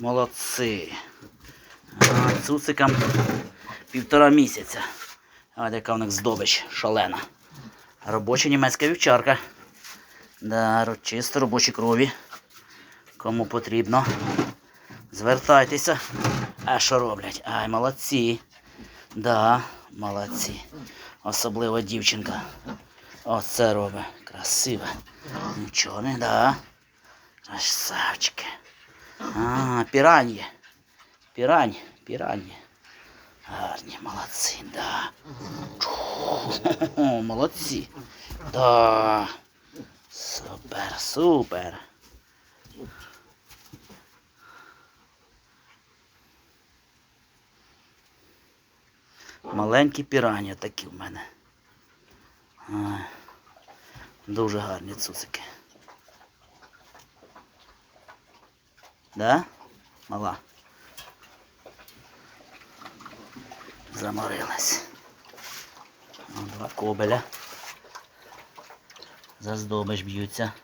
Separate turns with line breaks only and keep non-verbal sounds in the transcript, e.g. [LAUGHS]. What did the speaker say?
Молодці. А, цуцикам півтора місяця. Ось яка в них здобич шалена. Робоча німецька вівчарка. Да, чисто робочі крові. Кому потрібно. Звертайтеся. А що роблять? Ай, молодці. Да, молодці. Особливо дівчинка. Оце робить. Красиво. Нічого не да. Красавчики. А, піраньї. Пірань, піраньї. Гарні, молодці, да. Чу, [LAUGHS] молодці. Да. Супер, супер. Маленькі пірані такі в мене. Дуже гарні цуцики. Да? Мала. Заморилась. Два кобеля. За здобич б'ються.